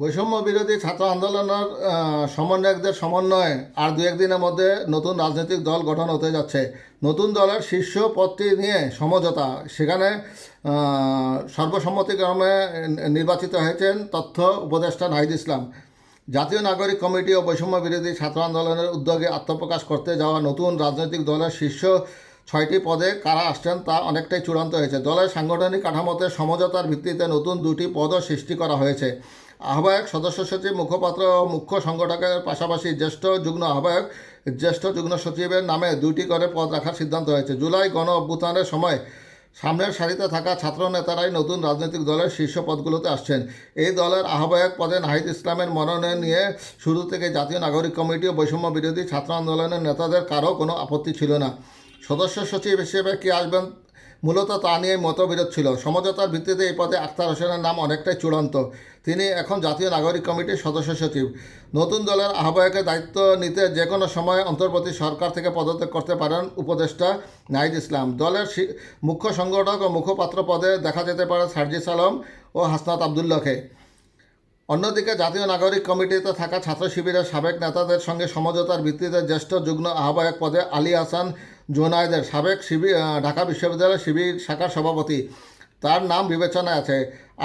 বৈষম্য বিরোধী ছাত্র আন্দোলনের সমন্বয়কদের সমন্বয়ে আর দু একদিনের মধ্যে নতুন রাজনৈতিক দল গঠন হতে যাচ্ছে। নতুন দলের শীর্ষ পদটি নিয়ে সমঝোতা। সেখানে সর্বসম্মতিক্রমে নির্বাচিত হয়েছেন তথ্য উপদেষ্টা নাহিদ ইসলাম। জাতীয় নাগরিক কমিটি ও বৈষম্য বিরোধী ছাত্র আন্দোলনের উদ্যোগে আত্মপ্রকাশ করতে যাওয়া নতুন রাজনৈতিক দলের শীর্ষ ছয়টি পদে কারা আসছেন তা অনেকটাই চূড়ান্ত হয়েছে। দলের সাংগঠনিক কাঠামোতে সমঝোতার ভিত্তিতে নতুন দুটি পদও সৃষ্টি করা হয়েছে। আহ্বায়ক, সদস্য সচিব, মুখপাত্র ও মুখ্য সংগঠকের পাশাপাশি জ্যেষ্ঠ যুগ্ম আহ্বায়ক, জ্যেষ্ঠ যুগ্ম সচিবের নামে দুটি করে পদ রাখার সিদ্ধান্ত হয়েছে। জুলাই গণ অভ্যুত্থানের সময় সামনের সারিতে থাকা ছাত্র নেতারাই নতুন রাজনৈতিক দলের শীর্ষ পদগুলোতে আসছেন। এই দলের আহ্বায়ক পদে নাহিদ ইসলামের মনোনয়ন নিয়ে শুরু থেকে জাতীয় নাগরিক কমিটি ও বৈষম্য বিরোধী ছাত্র আন্দোলনের নেতাদের কারও কোনো আপত্তি ছিল না। সদস্য সচিব হিসেবে কে আসবেন মূলত তা নিয়ে মতবিরোধ ছিল। সমঝোতার ভিত্তিতে এই পদে আখতার হোসেনের নাম অনেকটাই চূড়ান্ত। তিনি এখন জাতীয় নাগরিক কমিটির সদস্য সচিব। নতুন দলের আহ্বায়কের দায়িত্ব নিতে যে কোনো সময় অন্তর্বর্তী সরকার থেকে পদত্যাগ করতে পারেন উপদেষ্টা নাহিদ ইসলাম। দলের মুখ্য সংগঠক ও মুখপাত্র পদে দেখা যেতে পারে সার্জিস আলম ও হাসনাত আবদুল্লাহকে। অন্যদিকে জাতীয় নাগরিক কমিটিতে থাকা ছাত্র শিবিরের সাবেক নেতাদের সঙ্গে সমঝোতার ভিত্তিতে জ্যেষ্ঠ যুগ্ম আহ্বায়ক পদে আলী হাসান জোনায়েদের সাবেক শিবির ঢাকা বিশ্ববিদ্যালয়ের শিবির শাখার সভাপতি। তার নাম বিবেচনায় আছে।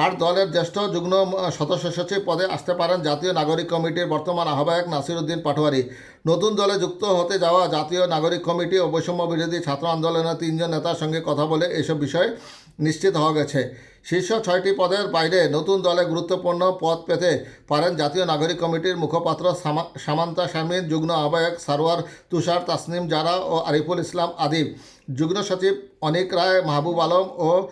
আর দলের জ্যেষ্ঠ যুগ্ম সদস্য সচিব পদে আসতে পারেন জাতীয় নাগরিক কমিটির বর্তমান আহ্বায়ক নাসিরুদ্দিন পাটোয়ারি। নতুন দলে যুক্ত হতে যাওয়া জাতীয় নাগরিক কমিটি ও বৈষম্য বিরোধী ছাত্র আন্দোলনের তিনজন নেতার সঙ্গে কথা বলে এসব বিষয় নিশ্চিত হওয়া গেছে। শীর্ষ ছয়টি পদের বাইরে নতুন দলে গুরুত্বপূর্ণ পদ পেতে পারেন জাতীয় নাগরিক কমিটির মুখপাত্র সামা- সামান্তা শারমিন, যুগ্ম আহ্বায়ক সারোয়ার তুষার, তাসনিম জারা ও আরিফুল ইসলাম আদিব। যুগ্ম সচিব অনিক রায়, মাহবুব আলম ও